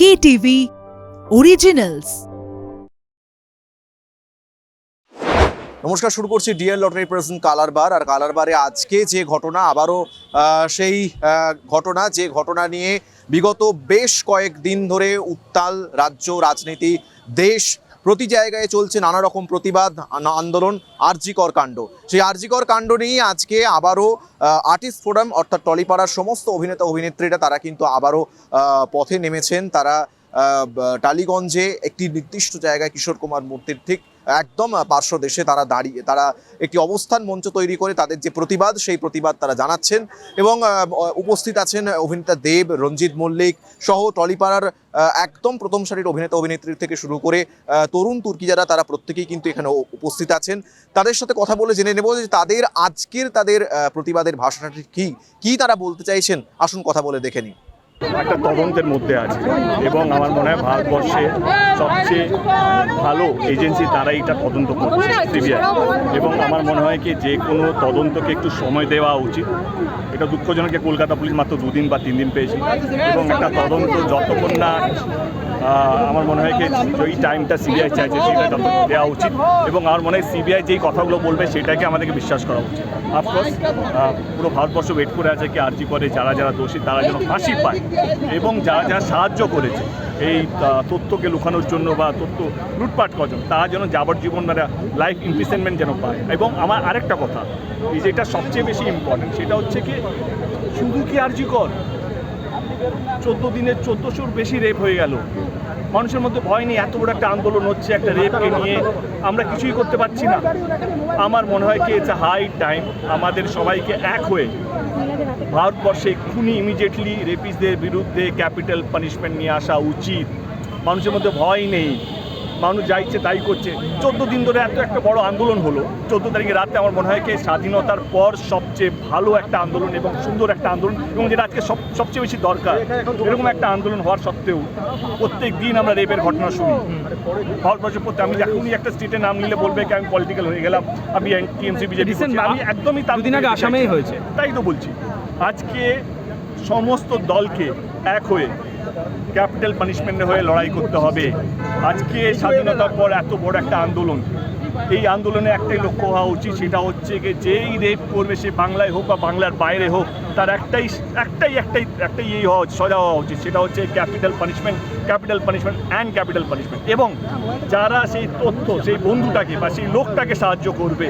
KTV Originals. নমস্কার, শুরু করছি ডিএল লটারি প্রেজেন্ট কালারবার আর কালারবারে আজকে যে ঘটনা, আবারও সেই ঘটনা, যে ঘটনা নিয়ে বিগত বেশ কয়েকদিন ধরে উত্তাল রাজ্য, রাজনীতি, দেশ প্রতি জায়গায় চলছে নানা রকম প্রতিবাদ আন্দোলন, আরজিকর কাণ্ড। সেই আরজিকর কাণ্ড নিয়ে আজকে আবারও আর্টিস্ট ফোরাম, অর্থাৎ টলিপাড়ার সমস্ত অভিনেতা, অভিনেত্রীরা তারা কিন্তু আবারও পথে নেমেছেন। তারা টালিগঞ্জে একটি নির্দিষ্ট জায়গায় কিশোর কুমার মূর্তির ঠিক একদম পার্শ্ব দেশে তারা দাঁড়িয়ে, তারা একটি অবস্থান মঞ্চ তৈরি করে তাদের যে প্রতিবাদ, সেই প্রতিবাদ তারা জানাচ্ছেন এবং উপস্থিত আছেন অভিনেতা দেব, রঞ্জিত মল্লিক সহ টলিপাড়ার একদম প্রথম সারির অভিনেতা অভিনেত্রী থেকে শুরু করে তরুণ তুর্কি যারা, তারা প্রত্যেকেই কিন্তু এখানে উপস্থিত আছেন। তাদের সাথে কথা বলে জেনে নেব যে তাদের আজকের তাদের প্রতিবাদের ভাষাটি কি? কি তারা বলতে চাইছেন? আসুন কথা বলে দেখে নিই। একটা তদন্তের মধ্যে আছে। এবং আমার মনে হয় ভারতবর্ষে সবচেয়ে ভালো এজেন্সি তারাই এটা তদন্ত করছে, সিবিআই। এবং আমার মনে হয় কি যে কোনো তদন্তকে একটু সময় দেওয়া উচিত। এটা দুঃখজনক কলকাতা পুলিশ মাত্র দুদিন বা তিন দিন পেয়েছে। এবং একটা তদন্ত যতক্ষণ না আমার মনে হয় কি ওই টাইমটা সিবিআই চাইছে সেটা দেওয়া উচিত। এবং আমার মনে হয় সিবিআই যেই কথাগুলো বলবে সেটাকে আমাদেরকে বিশ্বাস করা উচিত। আফকোর্স পুরো ভারতবর্ষ ওয়েট করে আছে কি আর্জি করে যারা যারা দোষী, তারা যেন ফাঁসি পায়। এবং যা যা সাহায্য করেছে, এই তথ্যকে লুকানোর জন্য বা তথ্য লুটপাট করার জন্য, তারা যেন যাবজ্জীবন মানে লাইফ ইমপ্রিসনমেন্ট যেন পায়। এবং আমার আরেকটা কথা, এই যেটা সবচেয়ে বেশি ইম্পর্টেন্ট সেটা হচ্ছে কি, শুধু কি আর্জি কর চোদ্দ দিনের চোদ্দোশোর বেশি রেপ হয়ে গেল। মানুষের মধ্যে ভয় নেই, এত বড় একটা আন্দোলন হচ্ছে, একটা রেপকে নিয়ে। আমরা কিছুই করতে পারছি না। আমার মনে হয় কি ইটস হাই টাইম আমাদের সবাইকে এক হয়ে ভারতবর্ষে খুনি ইমিডিয়েটলি রেপিসদের বিরুদ্ধে ক্যাপিটাল পানিশমেন্ট নিয়ে আসা উচিত। মানুষের মধ্যে ভয় নেই। মানুষ যা ইচ্ছে তাই করছে। চোদ্দ দিন ধরে এত একটা বড় আন্দোলন হলো। চোদ্দ তারিখে রাতে আমার মনে হয় কি স্বাধীনতার পর সবচেয়ে ভালো একটা আন্দোলন এবং সুন্দর একটা আন্দোলন এবং যেটা আজকে সব সবচেয়ে বেশি দরকার। এরকম একটা আন্দোলন হওয়ার সত্ত্বেও প্রত্যেক দিন আমরা রেপের ঘটনা শুনি। ভারতবর্ষের প্রত্যেক আমি এখনই একটা স্টেটে নাম নিলে বলবে কি আমি পলিটিক্যাল হয়ে গেলাম আমি টিএমসি বিজেপি আমি একদমই তার দুদিন আগে আসামেই হয়েছে। তাই তো বলছি। আজকে সমস্ত দলকে এক হয়ে ক্যাপিটাল পানিশমেন্টের হয়ে লড়াই করতে হবে। আজকে স্বাধীনতার পর এত বড় একটা আন্দোলন। এই আন্দোলনে একটাই লক্ষ্য হওয়া উচিত, সেটা হচ্ছে যে যেই রেপ করবে সে বাংলায় হোক বা বাংলার বাইরে হোক, তার একটাই একটাই একটাই একটাই ইয়ে হওয়া, সজা হওয়া উচিত, সেটা হচ্ছে capital punishment capital punishment and capital punishment. এবং যারা সেই তথ্য, সেই বন্ধুটাকে বা সেই লোকটাকে সাহায্য করবে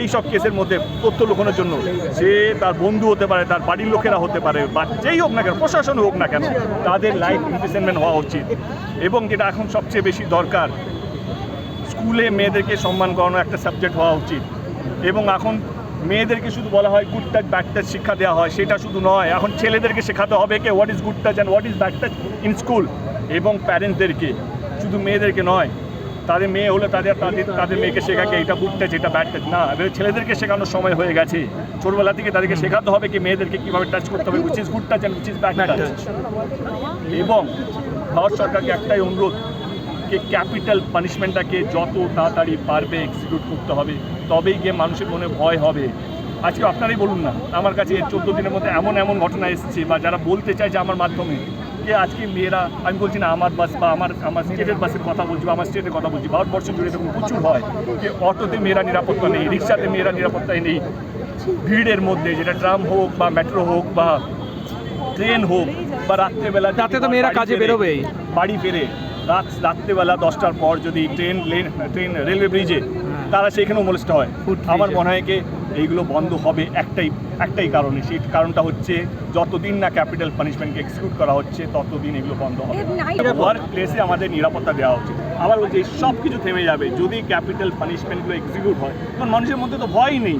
এই সব কেসের মধ্যে তথ্য লুকানোর জন্য সে তার বন্ধু হতে পারে, তার বাড়ির লোকেরা হতে পারে, বা যেই হোক না কেন, প্রশাসন হোক না কেন, তাদের লাইফ ইমপ্রিজনমেন্ট হওয়া উচিত। এবং যেটা এখন সবচেয়ে বেশি দরকার, স্কুলে মেয়েদেরকে সম্মান করানো একটা সাবজেক্ট হওয়া উচিত। এবং এখন মেয়েদেরকে শুধু বলা হয় গুড টাচ ব্যাড টাচ শিক্ষা দেওয়া হয়, সেটা শুধু নয়, এখন ছেলেদেরকে শেখাতে হবে কে what is good touch and what is bad touch in school এবং প্যারেন্টসদেরকে শুধু মেয়েদেরকে নয় তাদের মেয়ে হলে তাদের তাদের তাদের মেয়েকে শেখাকে এটা গুড টাচ এটা ব্যাড না, এবার ছেলেদেরকে শেখানোর সময় হয়ে গেছে। ছোটবেলা থেকে তাদেরকে শেখাতে হবে কি মেয়েদেরকে কীভাবে টাচ করতে হবে is good touch and which is bad touch এবং ভারত সরকারকে একটাই অনুরোধ, যে ক্যাপিটাল পানিশমেন্টটাকে যত তাড়াতাড়ি পারবে এক্সিকিউট করতে হবে, তবেই গিয়ে মানুষের মনে ভয় হবে। আজকে আপনারাই বলুন না, আমার কাছে চোদ্দ দিনের মধ্যে এমন এমন ঘটনা এসেছে বা যারা বলতে চায় যে আমার মাধ্যমে যে আজকে মেয়েরা আমি বলছি না আমার বাস বা আমার আমার স্টেটের বাসের কথা বলছি বা আমার স্টেটের কথা বলছি ভারতবর্ষ জুড়ে দেখুন প্রচুর হয় যে অটোতে মেয়েরা নিরাপত্তা নেই রিক্সাতে মেয়েরা নিরাপত্তায় নেই। ভিড়ের মধ্যে যেটা ট্রাম হোক বা মেট্রো হোক বা ট্রেন হোক বা রাত্রেবেলা রাতে তো মেয়েরা কাজে বেরোবেই। বাড়ি ফেরে রাত রাত্রেবেলা দশটার পর যদি ট্রেন লেন ট্রেন রেলওয়ে ব্রিজে তারা সেখানেও মোলেস্ট হয়। আমার মনে হয় কি এইগুলো বন্ধ হবে একটাই একটাই কারণে। সেই কারণটা হচ্ছে যতদিন না ক্যাপিটাল পানিশমেন্টকে এক্সিকিউট করা হচ্ছে ততদিন এগুলো বন্ধ হবে ওয়ার্ক প্লেসে আমাদের নিরাপত্তা দেওয়া উচিত। আবার বলছি সব কিছু থেমে যাবে। যদি ক্যাপিটাল পানিশমেন্টগুলো এক্সিকিউট হয় কারণ মানুষের মধ্যে তো ভয়ই নেই।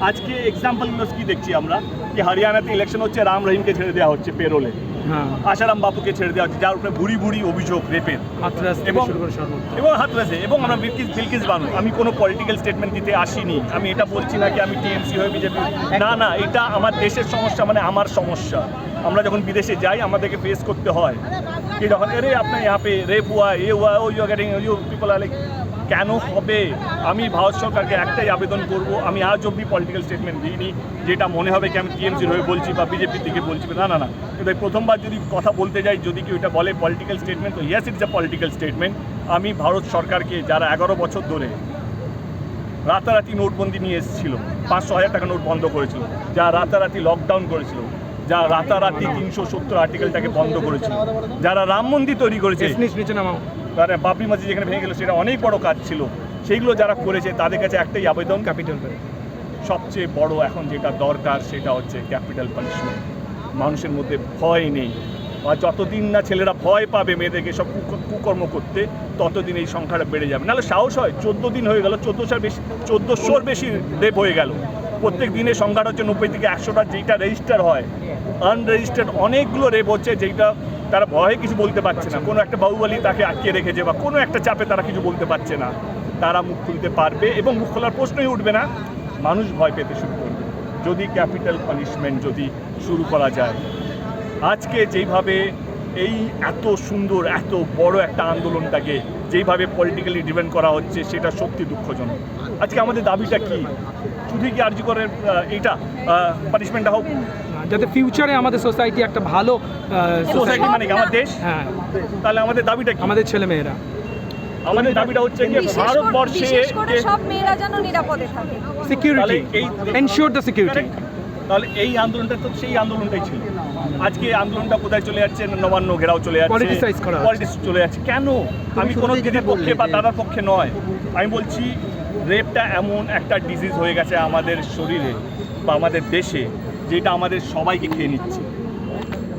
আজকে এক্সাম্পল কি দেখছি আমরা? কি হরিয়ানাতে ইলেকশন হচ্ছে রাম রহিমকে ছেড়ে দেওয়া হচ্ছে পেরোলে আশারাম বাপুকে ছেড়ে দেওয়া হচ্ছে যার উপরে বুড়ি বুড়ি অভিযোগ রেপের এবং এবং হাতরাসে এবং আমরা বিলকিস বিলকিস বানু আমি কোনো পলিটিক্যাল স্টেটমেন্ট দিতে আসিনি। আমি এটা বলছি না কি আমি টিএমসি হয়ে বিজেপি না না এটা আমার দেশের সমস্যা মানে আমার সমস্যা। আমরা যখন বিদেশে যাই আমাদেরকে ফেস করতে হয়। কি যখন এরে আপনার ইয়াপে রেপ হুয়া এ হুয়া ও you are getting you people are like কেন হবে? আমি ভারত সরকারকে একটাই আবেদন করব, আমি আজ অব্দি পলিটিক্যাল স্টেটমেন্ট দিইনি, যেটা মনে হবে কি আমি টিএমসির হয়ে বলছি বা বিজেপির দিকে বলছি, না না না। কিন্তু প্রথমবার যদি কথা বলতে যাই, যদি কেউ এটা বলে পলিটিক্যাল স্টেটমেন্ট তো yes it's a political statement আমি ভারত সরকারকে যারা এগারো বছর ধরে রাতারাতি নোটবন্দি নিয়ে এসেছিল, পাঁচশো হাজার টাকা নোট বন্ধ করেছিল যা রাতারাতি লকডাউন করেছিল যা রাতারাতি তিনশো সত্তর আর্টিকেলটাকে বন্ধ করেছিল যারা রাম মন্দির তৈরি করেছে মানে বাবরি মসজিদ যেখানে ভেঙে গেল সেটা অনেক বড় কাজ ছিল। সেইগুলো যারা করেছে তাদের কাছে একটাই আবেদন। ক্যাপিটাল সবচেয়ে বড় এখন যেটা দরকার সেটা হচ্ছে ক্যাপিটাল পানিশমেন্ট মানুষের মধ্যে ভয় নেই। আর যতদিন না ছেলেরা ভয় পাবে মেয়েদেরকে সব কুকর্ম করতে ততদিন এই সংখ্যাটা বেড়ে যাবে। নাহলে সাহস হয় চোদ্দ দিন হয়ে গেল চোদ্দোশোর বেশি চোদ্দোশোর বেশি রেপ হয়ে গেল। প্রত্যেক দিনের সংখ্যাটা হচ্ছে নব্বই থেকে একশোটা, যেইটা রেজিস্টার হয়। আনরেজিস্টার্ড অনেকগুলো রেপ হচ্ছে যেইটা তারা ভয়ে কিছু বলতে পারছে না। কোনো একটা বাহুবলী তাকে আটকে রেখেছে বা কোনো একটা চাপে তারা কিছু বলতে পারছে না। তারা মুখ খুলতে পারবে এবং মুখ খোলার প্রশ্নই উঠবে না। মানুষ ভয় পেতে শুরু করবে। যদি ক্যাপিটাল পানিশমেন্ট যদি শুরু করা যায়। আজকে যেইভাবে এই এত সুন্দর, এত বড় একটা আন্দোলনটাকে যেইভাবে পলিটিক্যালি ডিপেন্ড করা হচ্ছে, সেটা সত্যি দুঃখজনক। আজকে আমাদের দাবিটা কি? শুধু কি আর্জি করে এইটা পানিশমেন্টটা হোক? যাতে ফিউচারে আমাদের সোসাইটি একটা ভালো সোসাইটি মানে কি আমার দেশ? হ্যাঁ। তাহলে আমাদের দাবিটা কি? আমাদের ছেলে মেয়েরা আমাদের দাবিটা হচ্ছে যে ভারতবর্ষে সব মেয়েরা যেন নিরাপদে থাকে। সিকিউরিটি এনশিওর দ্য সিকিউরিটি তাহলে এই আন্দোলনটা তো সেই আন্দোলনটাই ছিল। আজকে আন্দোলনটা কোথায় চলে যাচ্ছে? নবান্ন ঘেরাও চলে যাচ্ছে। চলে যাচ্ছে। কেন? আমি কোনো দিদির পক্ষে বা দাদার পক্ষে নয় আমি বলছি রেপটা এমন একটা ডিজিজ হয়ে গেছে আমাদের শরীরে বা আমাদের দেশে যেটা আমাদের সবাইকে খেয়ে নিচ্ছে।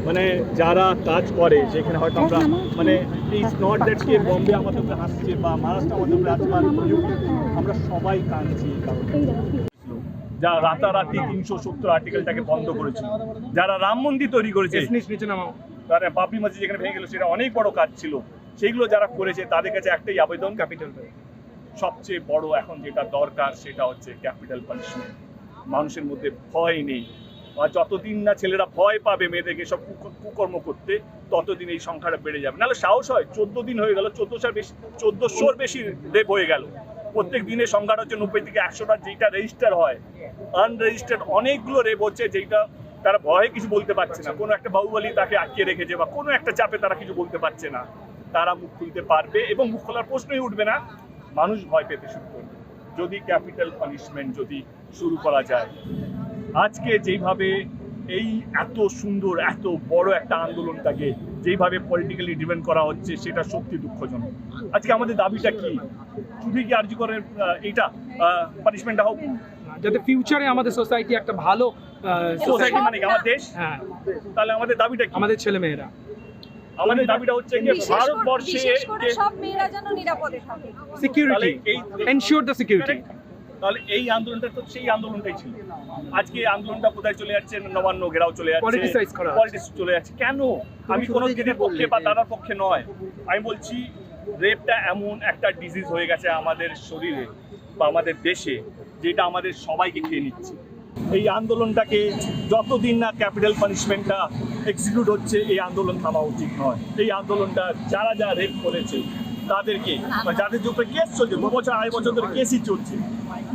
মানে যারা কাজ করে যেখানে হয়তো আমরা মানে ইটস নট দ্যাট কি বম্বে আমাদের উপরে হাসছে বা মহারাষ্ট্র আমাদের উপরে হাসছে বা আমরা সবাই কাঁদছি যা রাতারাতি তিনশো সত্তর আর্টিকেলটাকে বন্ধ করেছিল যারা রাম মন্দির তৈরি করেছে নিচে নামাও। তারা বাবরি মসজিদ যেখানে ভেঙে গেল সেটা অনেক বড় কাজ ছিল। সেইগুলো যারা করেছে তাদের কাছে একটাই আবেদন ক্যাপিটাল সবচেয়ে বড় এখন যেটা দরকার সেটা হচ্ছে ক্যাপিটাল পানিশমেন্ট। মানুষের মধ্যে ভয় নেই। আর যতদিন না ছেলেরা ভয় পাবে মেয়েদেরকে সব কুকর্ম করতে, ততদিন এই সংখ্যাটা বেড়ে যাবে। নাহলে সাহস হয়, চোদ্দ দিন হয়ে গেল, চোদ্দোশোর বেশি চোদ্দোশোর বেশি রেপ হয়ে গেল। প্রত্যেক দিনের সংখ্যাটা হচ্ছে নব্বই থেকে একশোটা যেইটা রেজিস্টার হয়। আনরেজিস্টার্ড অনেকগুলো রেপ হচ্ছে যেইটা তারা ভয়ে কিছু বলতে পারছে না। কোনো একটা বাহুবলী তাকে আটকে রেখেছে বা কোনো একটা চাপে তারা কিছু বলতে পারছে না। তারা মুখ খুলতে পারবে এবং মুখ খোলার প্রশ্নই উঠবে না মানুষ ভয় পেতে শুরু করবে। যদি ক্যাপিটাল পানিশমেন্ট যদি শুরু করা যায়। আজকে যেইভাবে এই এত সুন্দর এত বড় একটা আন্দোলনটাকে যেইভাবে পলিটিক্যালি ডিপেন্ড করা হচ্ছে সেটা সত্যি দুঃখজনক। আজকে আমাদের দাবিটা কি? শুধু কি আর্জি করে এইটা পানিশমেন্টটা হোক? যাতে ফিউচারে আমাদের সোসাইটি একটা ভালো সোসাইটি মানে কি? আমার দেশ? হ্যাঁ। তাহলে আমাদের দাবিটা কি? আমাদের ছেলে মেয়েরা আমাদের দাবিটা হচ্ছে যে ভারতবর্ষে সব মেয়েরা যেন নিরাপদে থাকে। সিকিউরিটি এনশিওর দ্য সিকিউরিটি তাহলে এই আন্দোলনটা তো সেই আন্দোলনটাই ছিল। আজকে এই আন্দোলনটা কোথায় চলে যাচ্ছে? নবান্ন ঘেরাও চলে যাচ্ছে। Politics চলে যাচ্ছে। কেন? আমি কোনো দিদির পক্ষে বা দাদার পক্ষে নয়। আমি বলছি রেপটা এমন একটা ডিজিজ হয়ে গেছে আমাদের শরীরে বা আমাদের দেশে যেটা আমাদের সবাইকে খেয়ে নিচ্ছে। এই আন্দোলনটাকে যতদিন না ক্যাপিটাল পানিশমেন্টটা এক্সিকিউট হচ্ছে, এই আন্দোলন থামা উচিত নয়। এই আন্দোলনটা যারা যারা রেপ করেছে, তাদেরকে যাদের উপরে কেস চলছে, দু বছর, আড়াই বছর ধরে কেসই চলছে,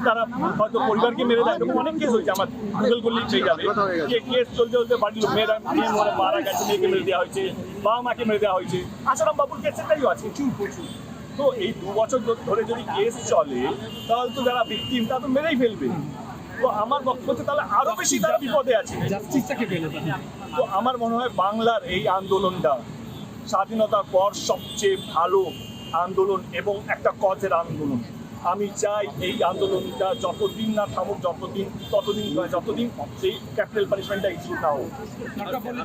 তারা হয়তো পরিবারকে মেরে দেয় এরকম অনেক কেস হয়েছে। আমার গুগল করলেই পেয়ে যাবে। যে কেস চলতে চলতে বাড়ির মেয়েরা মেয়ে মরে মারা গেছে, মেয়েকে মেরে দেওয়া হয়েছে, বাবা মাকে মেরে দেওয়া হয়েছে। আসারাম বাবুর কেসেরটাইও আছে, প্রচুর প্রচুর। তো এই দু বছর ধরে যদি কেস চলে, তাহলে তো যারা ভিকটিম তা তো মেরেই ফেলবে। তো আমার বক্তব্য হচ্ছে তাহলে আরও বেশি তারা বিপদে আছে। জাস্টিসটাকে পেলে তো আমার মনে হয় বাংলার এই আন্দোলনটা স্বাধীনতার পর সবচেয়ে ভালো আন্দোলন এবং একটা কজের আন্দোলন। আমি চাই এই আন্দোলনটা যতদিন না থামুক যতদিন ততদিন যতদিন সেই ক্যাপিটাল পানিশমেন্টটা ইস্যু না হোক।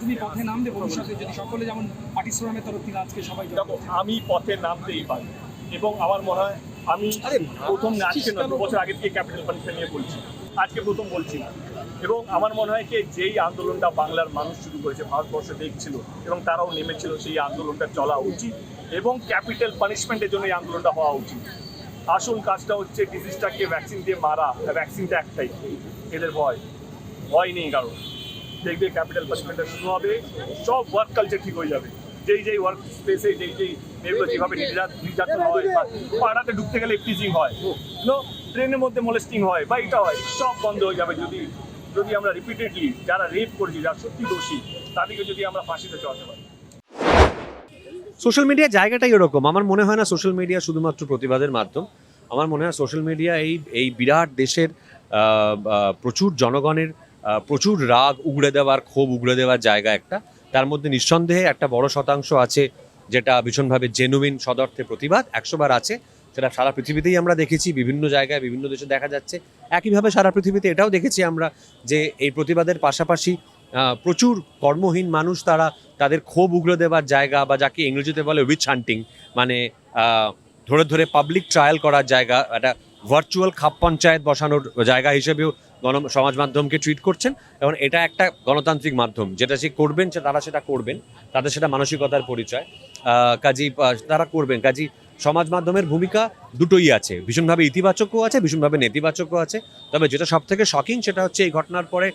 তুমি পথে ভবিষ্যতে যদি সকলে যেমন পার্টিশ্রমের তরফ থেকে আজকে সবাই দেখো আমি পথে নামতেই পারি এবং আমার মনে হয় আমি প্রথম না আজকে নয় দু বছর আগে থেকে ক্যাপিটাল পানিশমেন্ট নিয়ে বলছি। আজকে প্রথম বলছি। না এবং আমার মনে হয় কি যেই আন্দোলনটা বাংলার মানুষ শুরু করেছে ভারতবর্ষে দেখছিল এবং তারাও নেমেছিল সেই আন্দোলনটা চলা উচিত এবং ক্যাপিটাল পানিশমেন্টের জন্য এই আন্দোলনটা হওয়া উচিত। আসল কাজটা হচ্ছে ডিজিজটাকে ভ্যাকসিন দিয়ে মারা ভ্যাকসিনটা একটাই এদের ভয়। ভয় নেই কারণ দেখবে ক্যাপিটাল পানিশমেন্টটা শুরু হবে সব ওয়ার্ক কালচার ঠিক হয়ে যাবে। যেই যেই ওয়ার্ক স্পেসে যেই যেই মেয়েগুলো যেভাবে নির্যাত- নির্যাতন হয় বা পাড়াতে ঢুকতে গেলে ফ্রিজিং হয় নো ট্রেনের মধ্যে মোলেস্টিং হয় বা এটা হয় সব বন্ধ হয়ে যাবে। যদি যদি আমরা রিপিটেডলি যারা রেপ করছি যারা সত্যি দোষী তাদেরকে যদি আমরা ফাঁসিতে চড়াতে পারি। সোশ্যাল মিডিয়া জায়গাটাই এরকম আমার মনে হয় না সোশ্যাল মিডিয়া শুধুমাত্র প্রতিবাদের মাধ্যম। আমার মনে হয় সোশ্যাল মিডিয়া এই এই বিরাট দেশের প্রচুর জনগণের প্রচুর রাগ উগড়ে দেওয়ার ক্ষোভ উগড়ে দেওয়ার জায়গা একটা। তার মধ্যে নিঃসন্দেহে একটা বড় শতাংশ আছে যেটা ভীষণভাবে জেনুইন সদর্থে প্রতিবাদ, একশোবার আছে। সেটা সারা পৃথিবীতেই আমরা দেখেছি, বিভিন্ন জায়গায়, বিভিন্ন দেশে দেখা যাচ্ছে। একইভাবে সারা পৃথিবীতে এটাও দেখেছি আমরা যে এই প্রতিবাদের পাশাপাশি প্রচুর কর্মহীন মানুষ তারা তাদের ক্ষোভ উগড়ে দেওয়ার জায়গা বা যাকে ইংরেজিতে বলে উইচ হান্টিং মানে ধরে ধরে পাবলিক ট্রায়াল করার জায়গা, একটা ভার্চুয়াল খাপ পঞ্চায়েত বসানোর জায়গা হিসেবেও গণ সমাজ মাধ্যমকে ট্রিট করছেন এবং এটা একটা গণতান্ত্রিক মাধ্যম। যেটা সে করবেন তারা সেটা করবেন, তাদের সেটা মানসিকতার পরিচয়। কাজী তারা করবেন। কাজী, সমাজ মাধ্যমের ভূমিকা দুটোই আছে। ভীষণভাবে ইতিবাচকও আছে, ভীষণভাবে নেতিবাচকও আছে। তবে যেটা সব থেকে শকিং সেটা হচ্ছে এই ঘটনার পরে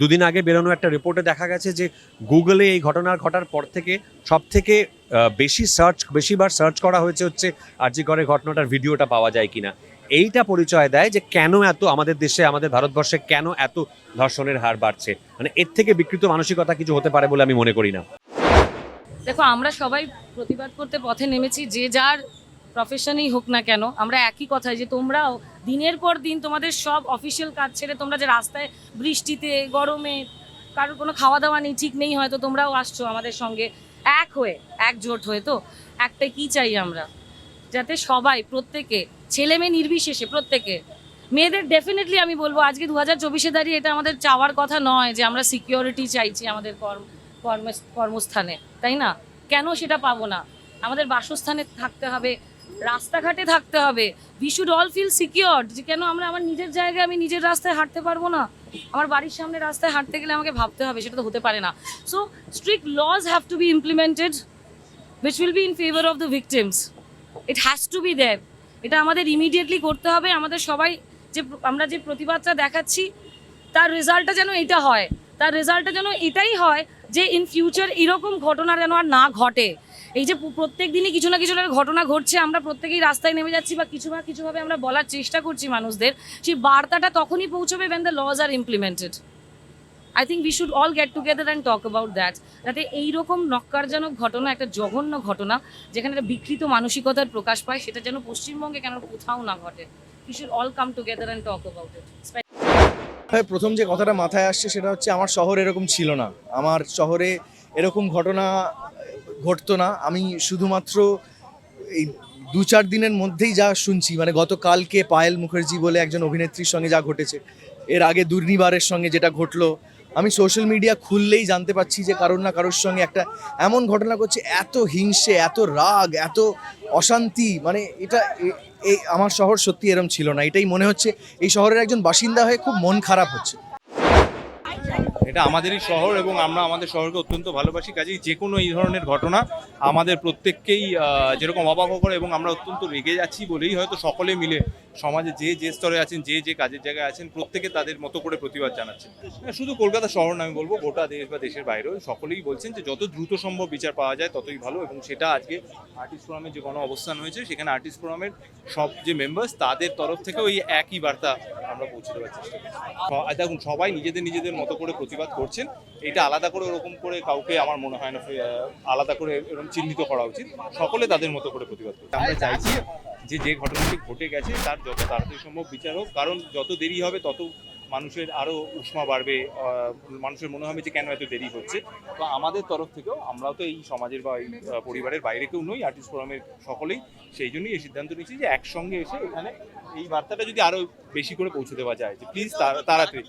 দুদিন আগে বেরোনো একটা রিপোর্টে দেখা গেছে যে গুগলে এই ঘটনার ঘটার পর থেকে সব থেকে বেশি সার্চ বেশিবার সার্চ করা হয়েছে হচ্ছে আরজি করে ঘটনাটার ভিডিওটা পাওয়া যায় কিনা। এইটা পরিচয় দেয় যে কেন এত আমাদের দেশে, আমাদের ভারতবর্ষে কেন এত ধর্ষণের হার বাড়ছে? মানে এর থেকে বিকৃত মানসিকতা কিছু হতে পারে বলে আমি মনে করি না। দেখো, আমরা সবাই প্রতিবাদ করতে পথে নেমেছি, যে যার প্রফেশনই হোক না কেন, আমরা একই কথাই যে তোমরাও দিনের পর দিন তোমাদের সব অফিসিয়াল কাজ ছেড়ে তোমরা যে রাস্তায়, বৃষ্টিতে, গরমে, কারোর কোনো খাওয়া দাওয়া নেই, ঠিক নেই হয়তো, তোমরাও আসছো আমাদের সঙ্গে। এক হয়ে, একজোট হয়ে তো একটা কি চাই আমরা? যাতে সবাই, প্রত্যেকে ছেলে মেয়ে নির্বিশেষে প্রত্যেকে। মেয়েদের ডেফিনেটলি আমি বলব, আজকে দু হাজার চব্বিশে দাঁড়িয়ে এটা আমাদের চাওয়ার কথা নয় যে আমরা সিকিউরিটি চাইছি আমাদের কর্ম কর্ম, কর্মস্থানে, তাই না? কেন সেটা পাবো না? আমাদের বাসস্থানে থাকতে হবে, রাস্তাঘাটে থাকতে হবে। We should all feel secure যে কেন আমরা আমার নিজের জায়গায় আমি নিজের রাস্তায় হাঁটতে পারব না? আমার বাড়ির সামনে রাস্তায় হাঁটতে গেলে আমাকে ভাবতে হবে, সেটা তো হতে পারে না। So strict laws have to be implemented which will be in favour of the victims it has to be there এটা আমাদের ইমিডিয়েটলি করতে হবে। আমাদের সবাই যে আমরা যে প্রতিবাদটা দেখাচ্ছি, তার রেজাল্টটা যেন এটা হয়। তার রেজাল্টটা যেন এটাই হয় যে ইন ফিউচার এরকম ঘটনা যেন আর না ঘটে। এই যে প্রত্যেক দিনই কিছু না কিছু ঘটনা ঘটছে, আমরা প্রত্যেকেই রাস্তায় নেমে যাচ্ছি বা কিছু না কিছুভাবে আমরা বলার চেষ্টা করছি মানুষদের। সেই বার্তাটা তখনই পৌঁছবে when the laws are implemented I think we should all get together and talk about that যাতে এইরকম নক্কারজনক ঘটনা, একটা জঘন্য ঘটনা, যেখানে একটা বিকৃত মানসিকতার প্রকাশ পায়, সেটা যেন পশ্চিমবঙ্গে কেন কোথাও না ঘটে। We should all come together and talk about it হ্যাঁ প্রথম যে কথাটা মাথায় আসছে সেটা হচ্ছে আমার শহর এরকম ছিল না। আমার শহরে এরকম ঘটনা ঘটতো না। আমি শুধুমাত্র এই দু চার দিনের মধ্যেই যা শুনছি মানে গতকালকে পায়েল মুখার্জি বলে একজন অভিনেত্রীর সঙ্গে যা ঘটেছে, এর আগে দুর্নিবারের সঙ্গে যেটা ঘটলো আমি সোশ্যাল মিডিয়া খুললেই জানতে পারছি যে কারোর না কারোর সঙ্গে একটা এমন ঘটনা করছে এত হিংসে, এত রাগ, এত অশান্তি মানে এটা এই আমার শহর সত্যি এরম ছিল না। এটাই মনে হচ্ছে, এই শহরের একজন বাসিন্দা হয়ে খুব মন খারাপ হচ্ছে। এটা আমাদেরই শহর এবং আমরা আমাদের শহরকে অত্যন্ত ভালোবাসি। কাজেই যে কোনো এই ধরনের ঘটনা আমাদের প্রত্যেককেই যেরকম অবাক করে এবং আমরা অত্যন্ত রেগে যাচ্ছি বলেই হয়তো সকলে মিলে সমাজে যে যে স্তরে আছেন, যে যে কাজের জায়গায় আছেন, প্রত্যেকে তাদের মতো করে প্রতিবাদ জানাচ্ছেন। শুধু কলকাতা শহর না, আমি বলব গোটা দেশ বা দেশের বাইরেও সকলেই বলছেন যে, যত দ্রুত সম্ভব বিচার পাওয়া যায়, ততই ভালো এবং সেটা আজকে আর্টিস্ট ফোরামের যে গণ অবস্থান হয়েছে, সেখানে আর্টিস্ট ফোরামের সব যে মেম্বার্স তাদের তরফ থেকেও এই একই বার্তা আমরা পৌঁছে দেওয়ার চেষ্টা করছি। দেখুন, সবাই নিজেদের নিজেদের মতো করে প্রতিবাদ করছেন। এটা আলাদা করে ওরকম করে কাউকে আমার মনে হয় না আলাদা করে এরকম চিহ্নিত করা উচিত। সকলে তাদের মতো করে প্রতিবাদ করছে। আমরা চাইছি যে যে ঘটনাটি ঘটে গেছে, তার যত তাড়াতাড়ি সম্ভব বিচার হোক, কারণ যত দেরি হবে, তত মানুষের আরও উষ্মা বাড়বে মানুষের মনে হবে যে কেন এত দেরি হচ্ছে। তো আমাদের তরফ থেকেও, আমরাও তো এই সমাজের বা এই পরিবারের বাইরে কেউ নই, আর্টিস্ট ফোরামের সকলেই, সেই জন্যই এই সিদ্ধান্ত নিয়েছি যে একসঙ্গে এসে এখানে এই বার্তাটা যদি আরও বেশি করে পৌঁছে দেওয়া যায়, যে প্লিজ তাড়াতাড়ি।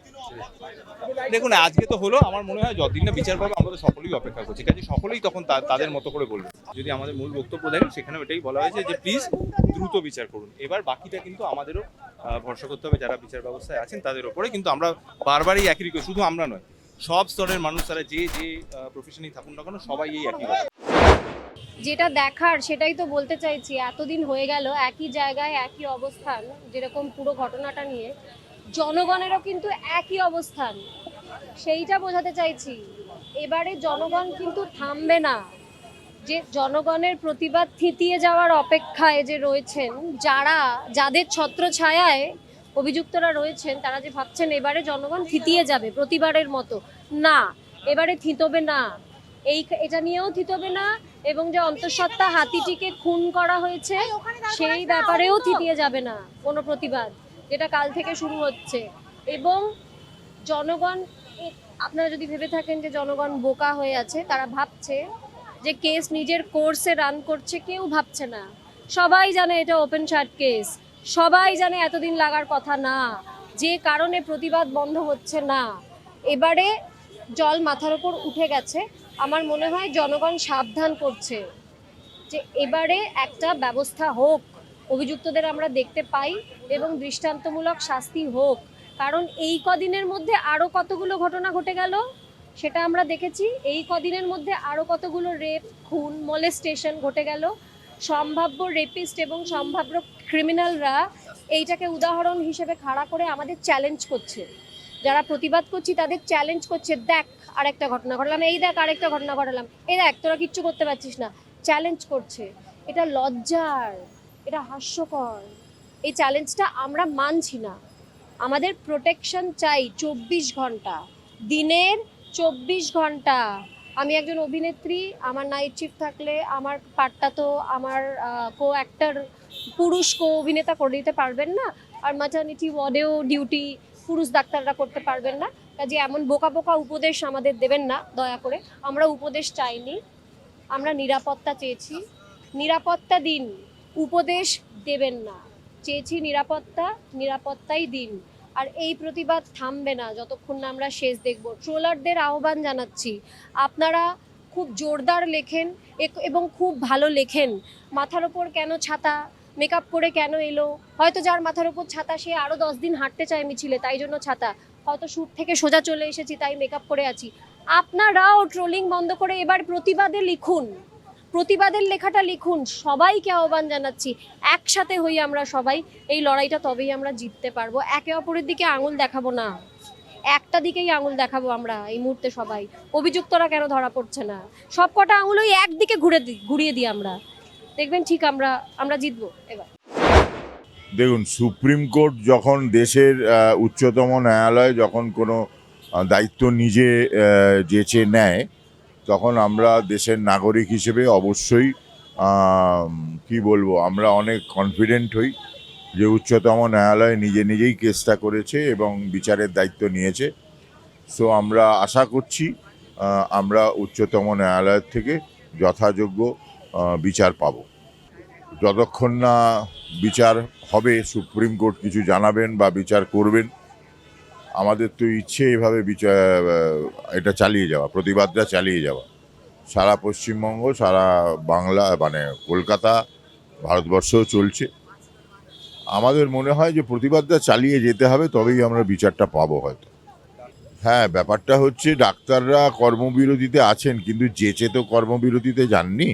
দেখুন, আজকে তো হলো, আমার মনে হয় যতদিন না বিচার পাবে আমরা তো সকলেই অপেক্ষা করছি। কাজে সকলেই তখন তাদের মতো করে বলবে। যদি আমাদের মূল বক্তব্য দেখেন সেখানে ওটাই বলা হয়েছে যে প্লিজ দ্রুত বিচার করুন। এবার বাকিটা কিন্তু আমাদেরও ভরসা করতে হবে, যারা বিচার ব্যবস্থায় আছেন, তাদের ওপরে। কিন্তু আমরা বারবারই একই শুধু আমরা নয়, সব স্তরের মানুষ, তারা যে যে প্রফেশনেই থাকুন না কেন, সবাই এই একই যেটা দেখার সেটাই তো বলতে চাইছি, এতদিন হয়ে গেল, একই জায়গায় একই অবস্থান, যেরকম পুরো ঘটনাটা নিয়ে। জনগণেরও কিন্তু একই অবস্থান, সেইটা বোঝাতে চাইছি। এবারে জনগণ কিন্তু থামবে না। যে জনগণের প্রতিবাদ থিতিয়ে যাওয়ার অপেক্ষায় যে রয়েছেন, যারা, যাদের ছত্রছায়ায় অভিযুক্তরা রয়েছেন, তারা যে ভাবছেন এবারে জনগণ থিতিয়ে যাবে প্রতিবারের মতো। না, এবারে থিতবে না। এই এটা নিয়েও থিতবে না এবং যে অন্তঃসত্ত্বা হাতিটিকে খুন করা হয়েছে সেই ব্যাপারেও থিতিয়ে যাবে না কোনো প্রতিবাদ যেটা কাল থেকে শুরু হচ্ছে। এবং জনগণ আপনারা যদি ভেবে থাকেন যে জনগণ বোকা হয়ে আছে তারা ভাবছে যে কেস নিজের কোর্সে রান করছে কেউ ভাবছে না। সবাই জানে এটা ওপেন শার্ট কেস সবাই জানে এতদিন লাগার কথা না যে কারণে প্রতিবাদ বন্ধ হচ্ছে না। এবারে জল মাথার ওপর উঠে গেছে আমার মনে হয় জনগণ সাবধান করছে যে এবারে একটা ব্যবস্থা হোক, অভিযুক্তদের আমরা দেখতে পাই এবং দৃষ্টান্তমূলক শাস্তি হোক। কারণ এই কদিনের মধ্যে আরও কতগুলো ঘটনা ঘটে গেল সেটা আমরা দেখেছি। এই কদিনের মধ্যে আরও কতগুলো রেপ, খুন মলেস্টেশন ঘটে গেল। সম্ভাব্য রেপিস্ট এবং সম্ভাব্য ক্রিমিনালরা এইটাকে উদাহরণ হিসেবে খাড়া করে আমাদের চ্যালেঞ্জ করছে। যারা প্রতিবাদ করছি, তাদের চ্যালেঞ্জ করছে, দেখ আরেকটা ঘটনা ঘটালাম, এই দেখ আরেকটা ঘটনা ঘটালাম, এই দেখ, তোরা কিচ্ছু করতে পারছিস না। চ্যালেঞ্জ করছে। এটা লজ্জার, এটা হাস্যকর। এই চ্যালেঞ্জটা আমরা মানছি না। আমাদের প্রোটেকশন চাই চব্বিশ ঘণ্টা, দিনের চব্বিশ ঘণ্টা। আমি একজন অভিনেত্রী, আমার নাইট শিফট থাকলে আমার পার্টটা তো আমার কো অ্যাক্টার পুরুষ কো অভিনেতা করে দিতে পারবেন না। আর ম্যাটার্নিটি ওয়ার্ডেও ডিউটি পুরুষ ডাক্তাররা করতে পারবেন না। কাজে এমন বোকা বোকা উপদেশ আমাদের দেবেন না, দয়া করে। আমরা উপদেশ চাইনি, আমরা নিরাপত্তা চেয়েছি। নিরাপত্তা দিন, উপদেশ দেবেন না। চেয়েছি নিরাপত্তা, নিরাপত্তাই দিন। আর এই প্রতিবাদ থামবে না, যতক্ষণ না আমরা শেষ দেখব। ট্রোলারদের আহ্বান জানাচ্ছি, আপনারা খুব জোরদার লেখেন এবং খুব ভালো লেখেন। মাথার ওপর কেন ছাতা মেকআপ করে কেন এলো? হয়তো যার মাথার ওপর ছাতা, সে আরও দশ দিন হাঁটতে চায় মিছিলে, তাই জন্য ছাতা। হয়তো শ্যুট থেকে সোজা চলে এসেছি, তাই মেকআপ করে আছি। আপনারাও ট্রোলিং বন্ধ করে এবার প্রতিবাদে লিখুন। প্রতিবাদের লেখাটা লিখুন। সবাইকে আহ্বান জানাচ্ছি। একসাথে হই আমরা সবাই। এই লড়াইটা তবেই আমরা জিততে পারব। একে অপরের দিকে আঙুল দেখাবো না। একটা দিকেই আঙুল দেখাবো আমরা এই মুহূর্তে সবাই। অভিযুক্তরা কেন ধরা পড়ছে না? সব কটা আঙুল ওই একদিকে ঘুরে দিই ঘুরিয়ে দিই আমরা। দেখবেন ঠিক আমরা আমরা জিতবো এবার। দেখুন, সুপ্রিম কোর্ট যখন দেশের উচ্চতম ন্যায়ালয় যখন কোনো দায়িত্ব নিজে যেচে নেয়, তখন আমরা দেশের নাগরিক হিসেবে অবশ্যই কি বলব, আমরা অনেক কনফিডেন্ট হই যে উচ্চতম ন্যায়ালয় নিজে নিজেই কেসটা করেছে এবং বিচারের দায়িত্ব নিয়েছে। সো আমরা আশা করছি আমরা উচ্চতম ন্যায়ালয়ের থেকে যথাযোগ্য বিচার পাবো। যতক্ষণ না বিচার হবে, সুপ্রিম কোর্ট কিছু জানাবেন বা বিচার করবেন, আমাদের তো ইচ্ছে এভাবে বিচার এটা চালিয়ে যাওয়া, প্রতিবাদটা চালিয়ে যাওয়া। সারা পশ্চিমবঙ্গ, সারা বাংলা মানে কলকাতা, ভারতবর্ষও চলছে। আমাদের মনে হয় যে প্রতিবাদটা চালিয়ে যেতে হবে, তবেই আমরা বিচারটা পাবো হয়তো। হ্যাঁ ব্যাপারটা হচ্ছে ডাক্তাররা কর্মবিরতিতে আছেন, কিন্তু যেচে তো কর্মবিরতিতে যাননি।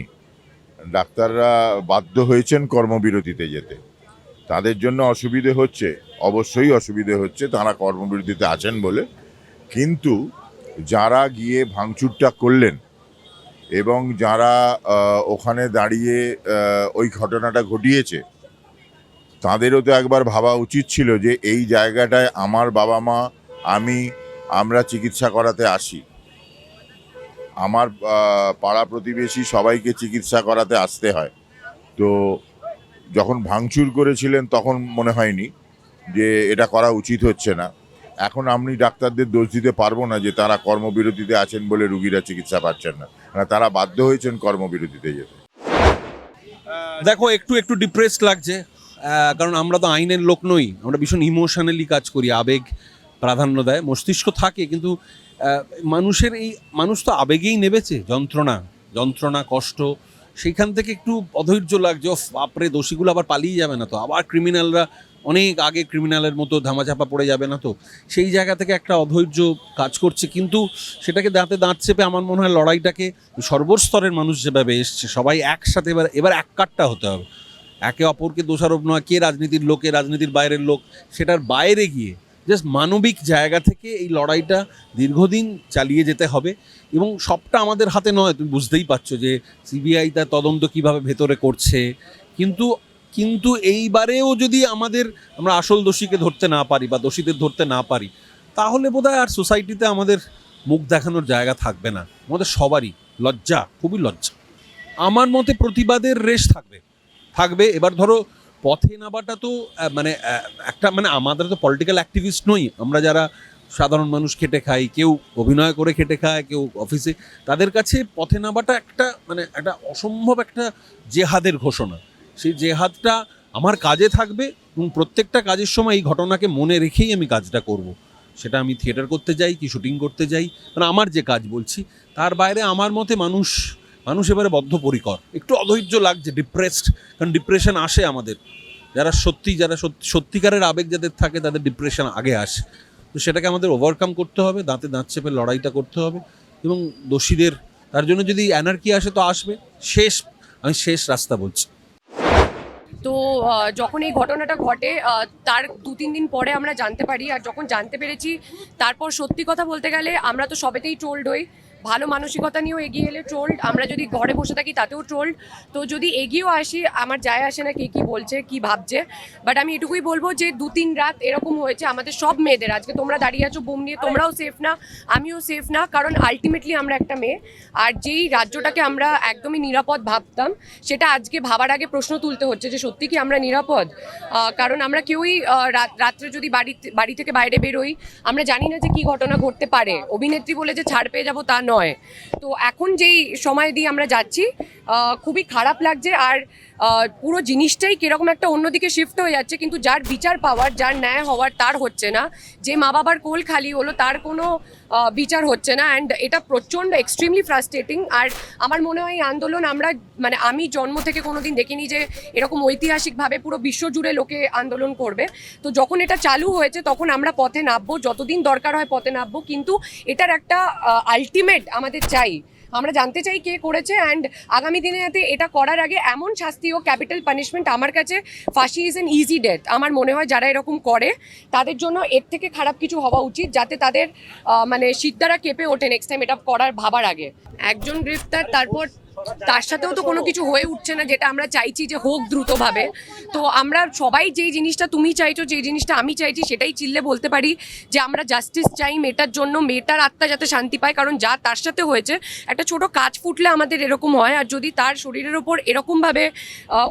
ডাক্তাররা বাধ্য হয়েছেন কর্মবিরতিতে যেতে। তাদের জন্য অসুবিধে হচ্ছে, অবশ্যই অসুবিধে হচ্ছে, তারা কর্মবিরতিতে আছেন বলে। কিন্তু যারা গিয়ে ভাঙচুরটা করলেন এবং যারা ওখানে দাঁড়িয়ে ওই ঘটনাটা ঘটিয়েছে, তাদেরও তো একবার ভাবা উচিত ছিল যে এই জায়গাটায় আমার বাবা মা, আমি, আমরা চিকিৎসা করাতে আসি। আমার পাড়া প্রতিবেশী সবাইকে চিকিৎসা করাতে আসতে হয়। তো যখন ভাঙচুর করেছিলেন তখন মনে হয়নি যে এটা করা উচিত হচ্ছে না। এখন আমি ডাক্তারদের দোষ দিতে পারব না যে তারা কর্মবিরতিতে আছেন বলে রুগীরা চিকিৎসা পাচ্ছেন না। তারা বাধ্য হয়েছেন কর্মবিরতিতে যেতে। দেখো, একটু একটু ডিপ্রেসড লাগছে কারণ আমরা তো আইনের লোক নই। আমরা ভীষণ ইমোশনালি কাজ করি, আবেগ প্রাধান্য দেয়, মস্তিষ্ক থাকে, কিন্তু মানুষের এই, মানুষ তো আবেগেই নেবেছে যন্ত্রণা যন্ত্রণা, কষ্ট। সেইখান থেকে একটু অধৈর্য লাগছে বাপরে, দোষীগুলো আবার পালিয়ে যাবে না তো। আবার ক্রিমিনালরা অনেক আগে ক্রিমিনালের মতো ধামাচাপা পড়ে যাবে না তো। সেই জায়গা থেকে একটা অধৈর্য কাজ করছে, কিন্তু সেটাকে দাঁতে দাঁত চেপে আমার মনে হয় লড়াইটাকে সর্বস্তরের মানুষ যেভাবে এসছে, সবাই একসাথে এবার এবার এক কাটটা হতে হবে। একে অপরকে দোষারোপ নয়, কে রাজনীতির লোক, কে রাজনীতির বাইরের লোক, সেটার বাইরে গিয়ে জাস্ট মানবিক জায়গা থেকে এই লড়াইটা দীর্ঘদিন চালিয়ে যেতে হবে এবং সবটা আমাদের হাতে নয়, তুমি বুঝতেই পারছ যে সিবিআই তার তদন্ত কীভাবে ভেতরে করছে। কিন্তু কিন্তু এইবারেও যদি আমাদের, আমরা আসল দোষীকে ধরতে না পারি বা দোষীদের ধরতে না পারি, তাহলে বোধহয় আর সোসাইটিতে আমাদের মুখ দেখানোর জায়গা থাকবে না। আমাদের সবারই লজ্জা, খুবই লজ্জা। আমার মতে প্রতিবাদের রেশ থাকবে। থাকবে। এবার ধরো পথে নামাটা তো মানে একটা মানে আমাদের তো পলিটিক্যাল অ্যাক্টিভিস্ট নই আমরা যারা সাধারণ মানুষ খেটে খাই, কেউ অভিনয় করে খেটে খায়, কেউ অফিসে তাদের কাছে পথে নামাটা একটা মানে একটা অসম্ভব একটা জেহাদের ঘোষণা সেই জেহাদটা আমার কাজে থাকবে এবং প্রত্যেকটা কাজের সময় এই ঘটনাকে মনে রেখেই আমি কাজটা করব। সেটা আমি থিয়েটার করতে যাই, কি শুটিং করতে যাই মানে আমার যে কাজ বলছি, তার বাইরে আমার মতে মানুষ মানুষ এবারে বদ্ধপরিকর। একটু অধৈর্য লাগছে ডিপ্রেসড কারণ ডিপ্রেশন আসে আমাদের। যারা সত্যি, যারা সত্যি- সত্যিকারের আবেগ যাদের থাকে, তাদের ডিপ্রেশন আগে আসে। তো সেটাকে আমাদের ওভারকাম করতে হবে, দাঁতে দাঁত চেপে লড়াইটা করতে হবে এবং দোষীদের, তার জন্য যদি অ্যানার্কি আসে তো আসবে। শেষ, আমি শেষ রাস্তা বলছি। তো যখন এই ঘটনাটা ঘটে তার দু তিন দিন পরে আমরা জানতে পারি, আর যখন জানতে পেরেছি, তারপর সত্যি কথা বলতে গেলে আমরা তো সবেতেই ট্রোল্ড হই। ভালো মানসিকতা নিয়েও এগিয়ে এলে ট্রোল্ড আমরা যদি ঘরে বসে থাকি, তাতেও ট্রোল্ড তো যদি এগিয়েও আসি, আমার যায় আসে না কে কী বলছে, কি ভাবছে। বাট আমি এটুকুই বলব যে দু তিন রাত এরকম হয়েছে, আমাদের সব মেয়েদের। আজকে তোমরা দাঁড়িয়ে আছো, বোম নিয়ে, তোমরাও সেফ না, আমিও সেফ না, কারণ আলটিমেটলি আমরা একটা মেয়ে। আর যেই রাজ্যটাকে আমরা একদমই নিরাপদ ভাবতাম, সেটা আজকে ভাবার আগে প্রশ্ন তুলতে হচ্ছে যে, সত্যি কি আমরা নিরাপদ? কারণ আমরা কেউই রাত- রাত্রে যদি বাড়ি বাড়ি থেকে বাইরে বেরোই, আমরা জানি না যে কি ঘটনা ঘটতে পারে। অভিনেত্রী বলে যে ছাড় পেয়ে যাব তা নয়। তো এখন যেই সময় দিয়ে আমরা যাচ্ছি খুবই খারাপ লাগছে। আর পুরো জিনিসটাই কীরকম একটা অন্যদিকে শিফট হয়ে যাচ্ছে, কিন্তু যার বিচার পাওয়ার, যার ন্যায় হওয়ার তার হচ্ছে না। যে মা বাবার কোল খালি হলো, তার কোনো বিচার হচ্ছে না। অ্যান্ড এটা প্রচণ্ড এক্সট্রিমলি ফ্রাস্ট্রেটিং আর আমার মনে হয় এই আন্দোলন আমরা মানে আমি জন্ম থেকে কোনোদিন দেখিনি যে এরকম ঐতিহাসিকভাবে পুরো বিশ্ব জুড়ে লোকে আন্দোলন করবে। তো যখন এটা চালু হয়েছে, তখন আমরা পথে নামবো, যতদিন দরকার হয় পথে নামবো। কিন্তু এটার একটা আলটিমেট আমাদের চাই। আমরা জানতে চাই কে করেছে অ্যান্ড আগামী দিনে যাতে এটা করার আগে এমন শাস্তি ও ক্যাপিটাল পানিশমেন্ট আমার কাছে ফাঁসি ইজ এন ইজি ডেথ আমার মনে হয় যারা এরকম করে, তাদের জন্য এর থেকে খারাপ কিছু হওয়া উচিত যাতে তাদের মানে মানে দ্বারা কেঁপে ওঠে নেক্সট টাইম এটা করার ভাবার আগে। একজন গ্রেফতার, তারপর তার সাথেও তো কোনো কিছু হয়ে উঠছে না যেটা আমরা চাইছি যে হোক দ্রুতভাবে। তো আমরা সবাই যেই জিনিসটা তুমি চাইছো যেই জিনিসটা আমি চাইছি সেটাই চিল্লে বলতে পারি যে আমরা জাস্টিস চাই মেয়েটার জন্য মেয়েটার আত্মা যাতে শান্তি পায় কারণ যা তার সাথে হয়েছে একটা ছোট কাজ ফুটলে আমাদের এরকম হয় আর যদি তার শরীরের ওপর এরকমভাবে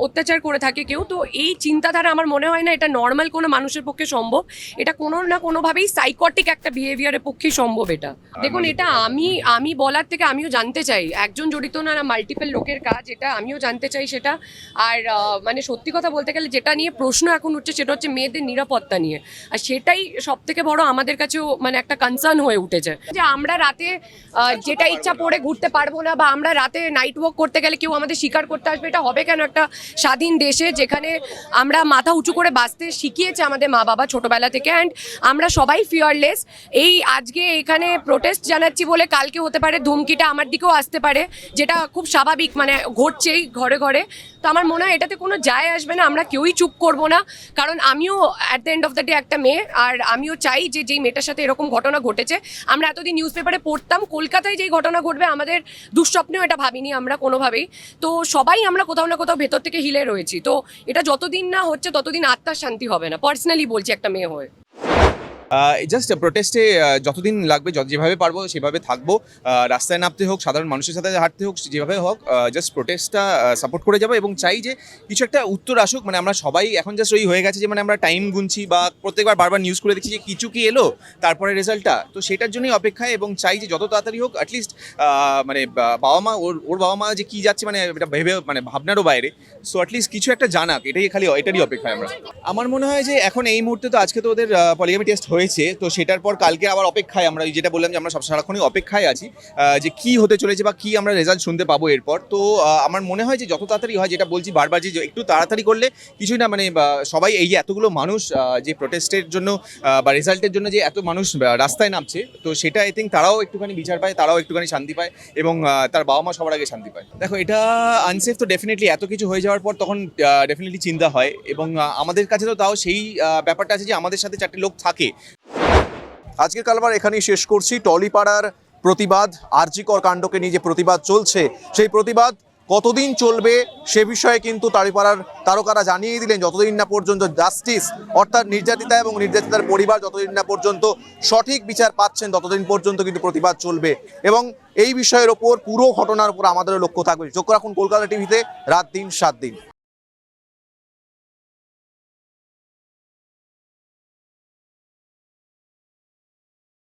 অত্যাচার করে থাকে কেউ তো এই চিন্তাধারা আমার মনে হয় না এটা নর্মাল কোনো মানুষের পক্ষে সম্ভব। এটা কোনো না কোনোভাবেই সাইকটিক একটা বিহেভিয়ারের পক্ষেই সম্ভব এটা। দেখুন এটা আমি আমি বলার থেকে আমিও জানতে চাই। একজন জড়িত না না মাল্টিপল লোকের কাজ, এটা আমিও জানতে চাই সেটা। আর মানে সত্যি কথা বলতে গেলে যেটা নিয়ে প্রশ্ন এখন উঠছে সেটা হচ্ছে মেয়েদের নিরাপত্তা নিয়ে। আর সেটাই সব থেকে বড় আমাদের কাছেও মানে একটা কনসার্ন হয়ে উঠেছে। যে আমরা রাতে যেটা ইচ্ছা পড়ে ঘুরতে পারব না বা আমরা রাতে নাইট ওয়াক করতে গেলে কেউ আমাদের শিকার করতে আসবে, এটা হবে কেন একটা স্বাধীন দেশে যেখানে আমরা মাথা উঁচু করে বাঁচতে শিখিয়েছে আমাদের মা বাবা ছোটবেলা থেকে। অ্যান্ড আমরা সবাই ফিয়ারলেস এই আজকে এখানে প্রোটেস্ট জানাচ্ছি বলে কালকে হতে পারে, ধমকিটা আমার দিকেও আসতে পারে, যেটা খুব স্বাভাবিক মানে ঘটছেই ঘরে ঘরে। তো আমার মনে হয় এটাতে কোনো যায় আসবে না, আমরা কেউই চুপ করব না। কারণ আমিও at the end of the day একটা মেয়ে, আর আমিও চাই যে যেই মেয়েটার সাথে এরকম ঘটনা ঘটেছে, আমরা এতদিন নিউজ পেপারে পড়তাম, কলকাতায় যেই ঘটনা ঘটবে, আমাদের দুঃস্বপ্নেও এটা ভাবিনি আমরা কোনোভাবেই। তো সবাই আমরা কোথাও না কোথাও ভেতর থেকে হিলে রয়েছি। তো এটা যতদিন না হচ্ছে, ততদিন আত্মার শান্তি হবে না। পার্সোনালি বলছি একটা মেয়ে হয়ে। জাস্ট প্রোটেস্টে যতদিন লাগবে, যত যেভাবে পারব, সেভাবে থাকব। রাস্তায় নামতে হোক, সাধারণ মানুষের সাথে হাঁটতে হোক, যেভাবে হোক জাস্ট প্রোটেস্টটা সাপোর্ট করে যাব এবং চাই যে কিছু একটা উত্তর আসুক। মানে আমরা সবাই এখন জাস্ট ওই হয়ে গেছে যে মানে আমরা টাইম গুনছি বা প্রত্যেকবার বারবার নিউজ করে দেখছি যে, কিছু কি এলো, তারপরে রেজাল্টটা তো সেটার জন্যই অপেক্ষায় এবং চাই যে, যত তাড়াতাড়ি হোক অ্যাটলিস্ট মানে বাবা মা, ওর ওর বাবা মা যে কী যাচ্ছে মানে এটা ভেবে মানে ভাবনারও বাইরে। সো অ্যাটলিস্ট কিছু একটা জানাক। এটাই খালি, এটারই অপেক্ষায় আমরা। আমার মনে হয় যে, এখন এই মুহূর্তে তো আজকে তো ওদের পলিগামি টেস্ট হয়েছে, তো সেটার পর কালকে আবার অপেক্ষায় আমরা, যেটা বললাম যে আমরা সব সারাক্ষণই অপেক্ষায় আছি যে কি হতে চলেছে বা কি আমরা রেজাল্ট শুনতে পাবো এরপর। তো আমার মনে হয় যে যত তাড়াতাড়ি হয়, যেটা বলছি বারবার যে একটু তাড়াতাড়ি করলে কিছুই না মানে সবাই এই যে এতগুলো মানুষ যে প্রোটেস্টের জন্য বা রেজাল্টের জন্য যে এত মানুষ রাস্তায় নামছে, তো সেটা আই থিঙ্ক তারাও একটুখানি বিচার পায়, তারাও একটুখানি শান্তি পায় এবং তার বাবা মা সবার আগে শান্তি পায়। দেখো, এটা আনসেফ তো ডেফিনেটলি এত কিছু হয়ে যাওয়ার পর তখন ডেফিনেটলি চিন্তা হয় এবং আমাদের কাছে তো তাও সেই ব্যাপারটা আছে যে আমাদের সাথে চারটে লোক থাকে আজকের কালবার এখানেই শেষ করছি। টলিপাড়ার প্রতিবাদ আরজিকর কাণ্ডকে নিয়ে যে প্রতিবাদ চলছে, সেই প্রতিবাদ কতদিন চলবে সে বিষয়ে কিন্তু তারিপাড়ার তারকারা জানিয়ে দিলেন। যতদিন না পর্যন্ত জাস্টিস অর্থাৎ নির্যাতিতা এবং নির্যাতিতার পরিবার যতদিন না পর্যন্ত সঠিক বিচার পাচ্ছেন, ততদিন পর্যন্ত কিন্তু প্রতিবাদ চলবে। এবং এই বিষয়ের ওপর পুরো ঘটনার উপর আমাদের লক্ষ্য থাকবে। চোখ রাখুন কলকাতা টিভিতে, রাত দিন, সাত দিন।